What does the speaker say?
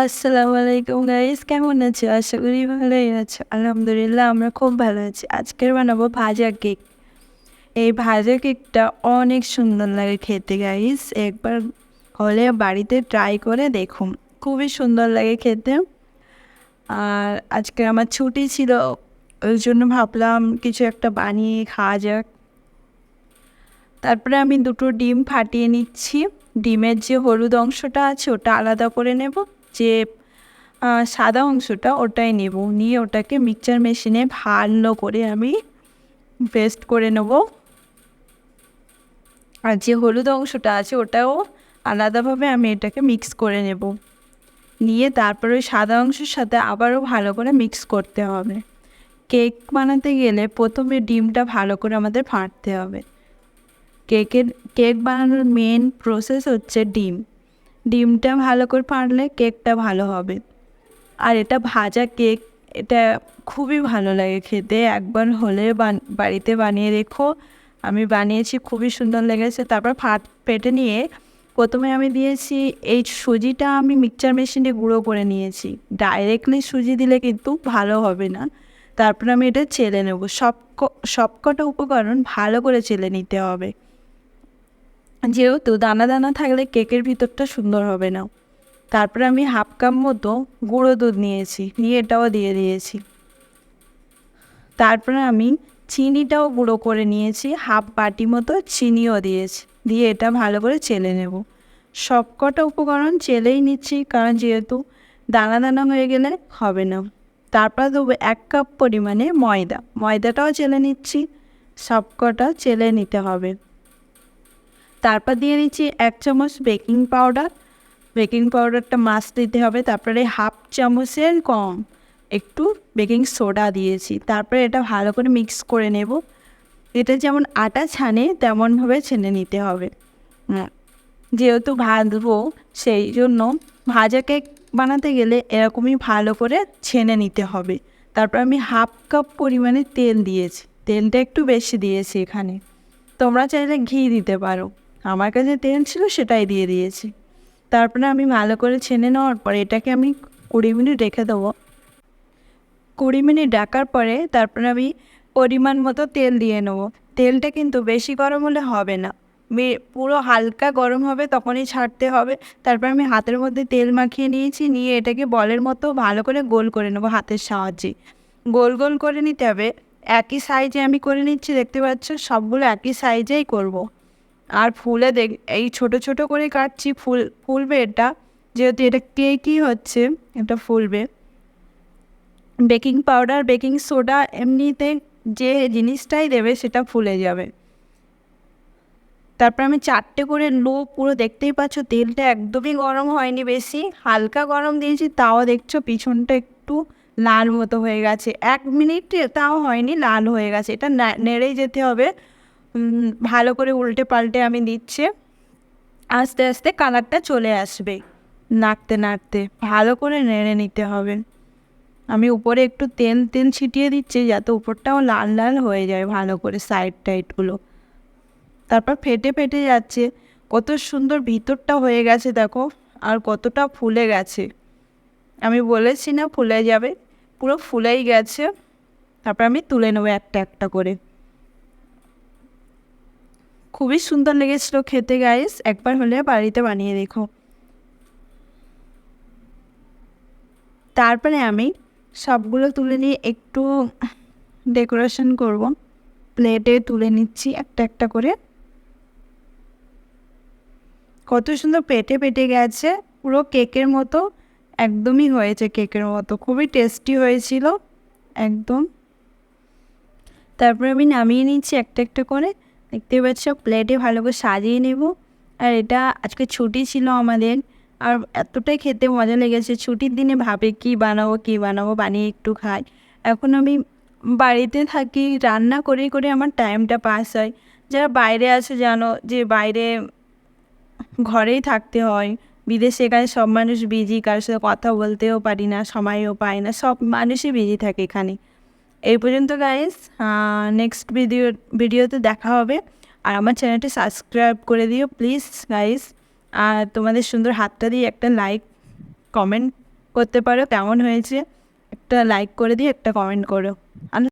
আসসালামু আলাইকুম গাইস কেমন আছো? আশা করি ভালোই আছো। আলহামদুলিল্লাহ, আমরা খুব ভালো আছি। আজকের বানাবো ভাজা কেক। এই ভাজা কেকটা অনেক সুন্দর লাগে খেতে গাইস একবার হলে বাড়িতে ট্রাই করে দেখুন। খুবই সুন্দর লাগে খেতে। আর আজকে আমার ছুটি ছিল, ওই জন্য ভাবলাম কিছু একটা বানিয়ে খাওয়া যাক। তারপরে আমি দুটো ডিম ফাটিয়ে নিচ্ছি। ডিমের যে হলুদ অংশটা আছে, ওটা আলাদা করে নেব। যে সাদা অংশটা ওটাই নেব। নিয়ে ওটাকে মিক্সচার মেশিনে ভালো করে আমি পেস্ট করে নেব। আর যে হলুদ অংশটা আছে ওটাও আলাদাভাবে আমি এটাকে মিক্স করে নেব। নিয়ে তারপরে ওই সাদা অংশের সাথে আবারও ভালো করে মিক্স করতে হবে। কেক বানাতে গেলে প্রথমে ডিমটা ভালো করে আমাদের ফাটতে হবে। কেকের কেক বানানোর মেন প্রসেস হচ্ছে ডিম। ডিমটা ভালো করে ফাটলে কেকটা ভালো হবে। আর এটা ভাজা কেক, এটা খুবই ভালো লাগে খেতে। একবার হলে বাড়িতে বানিয়ে রেখো। আমি বানিয়েছি, খুবই সুন্দর লেগেছে। তারপর ফাট পেটে নিয়ে প্রথমে আমি দিয়েছি, এই সুজিটা আমি মিক্সচার মেশিনে গুঁড়ো করে নিয়েছি। ডাইরেক্টলি সুজি দিলে কিন্তু ভালো হবে না। তারপর আমি এটা চেলে নেব। সব সবকটা উপকরণ ভালো করে চেলে নিতে হবে। যেহেতু দানা দানা থাকলে কেকের ভিতরটা সুন্দর হবে না। তারপরে আমি হাফ কাপ মতো গুঁড়ো দুধ নিয়েছি, নিয়ে এটাও দিয়ে দিয়েছি। তারপরে আমি চিনিটাও গুঁড়ো করে নিয়েছি, হাফ বাটি মতো চিনিও দিয়েছি, দিয়ে এটা ভালো করে চেলে নেব। সবকটা উপকরণ চেলেই নিচ্ছি, কারণ যেহেতু দানা দানা হয়ে গেলে হবে না। তারপর দেবো এক কাপ পরিমাণে ময়দা, ময়দাটাও চেলে নিচ্ছি, সবকটা চেলে নিতে হবে। তারপর দিয়ে নিচ্ছি এক চামচ বেকিং পাউডার। বেকিং পাউডারটা মাছ দিতে হবে। তারপরে হাফ চামচের কম একটু বেকিং সোডা দিয়েছি। তারপরে এটা ভালো করে মিক্স করে নেব। এটা যেমন আটা ছানে, তেমনভাবে ছেনে নিতে হবে। হ্যাঁ যেহেতু ভাজবো, সেই জন্য ভাজা কেক বানাতে গেলে এরকমই ভালো করে ছেনে নিতে হবে। তারপর আমি হাফ কাপ পরিমাণে তেল দিয়েছি। তেলটা একটু বেশি দিয়েছি এখানে। তোমরা চাইলে ঘি দিতে পারো। আমার কাছে তেল ছিল সেটাই দিয়ে দিয়েছি। তারপরে আমি ভালো করে ছেনে নেওয়ার পরে এটাকে আমি কুড়ি মিনিট রেখে দেবো। কুড়ি মিনিট ডাকার পরে তারপরে আমি পরিমাণ মতো তেল দিয়ে নেব। তেলটা কিন্তু বেশি গরম হলে হবে না। পুরো হালকা গরম হবে তখনই ছাড়তে হবে। তারপর আমি হাতের মধ্যে তেল মাখিয়ে নিয়েছি, নিয়ে এটাকে বলের মতো ভালো করে গোল করে নেব হাতের সাহায্যে। গোল গোল করে নিতে হবে। একই সাইজে আমি করে নিচ্ছি, দেখতে পাচ্ছ? সবগুলো একই সাইজেই করব। আর ফুলে দেখ, এই ছোট ছোট করে কাটছি ফুল, ফুলবে এটা। যেহেতু এটা কেকই হচ্ছে, এটা ফুলবে। বেকিং পাউডার, বেকিং সোডা এমনিতে যে জিনিসটাই দেবে সেটা ফুলে যাবে। তারপর আমি চারটে করে লো পুরো দেখতেই পাচ্ছ, তেলটা একদমই গরম হয়নি বেশি। হালকা গরম দিয়েছি, তাও দেখছ পিছনটা একটু লাল মতো হয়ে গেছে। এক মিনিট তাও হয়নি, লাল হয়ে গেছে। এটা নেড়েই যেতে হবে। ভালো করে উল্টে পাল্টে আমি দিচ্ছি। আস্তে আস্তে কালারটা চলে আসবে। নাড়তে নাড়তে ভালো করে নেড়ে নিতে হবে। আমি উপরে একটু তেল তেল ছিটিয়ে দিচ্ছি যাতে উপরটাও লাল লাল হয়ে যায় ভালো করে সাইড টাইডগুলো তারপর ফেটে ফেটে যাচ্ছে। কত সুন্দর ভিতরটা হয়ে গেছে দেখো আর কতটা ফুলে গেছে। আমি বলেছি না ফুলে যাবে, পুরো ফুলেই গেছে। তারপর আমি তুলে নেব একটা একটা করে। খুবই সুন্দর লেগেছিলো খেতে গাইস একবার হলে বাড়িতে বানিয়ে দেখো। তারপরে আমি সবগুলো তুলে নিয়ে একটু ডেকোরেশন করব। প্লেটে তুলে নিচ্ছি একটা একটা করে। কত সুন্দর পেটে পেটে গেছে। পুরো কেকের মতো, একদমই হয়েছে কেকের মতো। খুবই টেস্টি হয়েছিল, একদম। তারপরে আমি নামিয়ে নিচ্ছি একটা একটা করে। দেখতে পাচ্ছ প্লেটে ভালো করে সাজিয়ে নেব। আর এটা আজকে ছুটি ছিল আমাদের। আর এতটাই খেতে মজা লেগেছে। ছুটির দিনে ভাবে কি বানাবো কি বানাবো, বানিয়ে একটু খাই। এখন আমি বাড়িতে থাকি, রান্না করে করে আমার টাইমটা পাস হয়। যারা বাইরে আছে জানো যে বাইরে ঘরেই থাকতে হয়। বিদেশে এখানে সব মানুষ বিজি কারোর সাথে কথা বলতেও পারি না, সময়ও পাই না, সব মানুষই বিজি থাকে এখানে। এই পর্যন্ত গাইস নেক্সট ভিডিও ভিডিওতে দেখা হবে। আর আমার চ্যানেলটি সাবস্ক্রাইব করে দিও প্লিজ গাইস আর তোমাদের সুন্দর হাতটা দিয়ে একটা লাইক কমেন্ট করতে পারো। কেমন হয়েছে? একটা লাইক করে দিয়ে একটা কমেন্ট করো।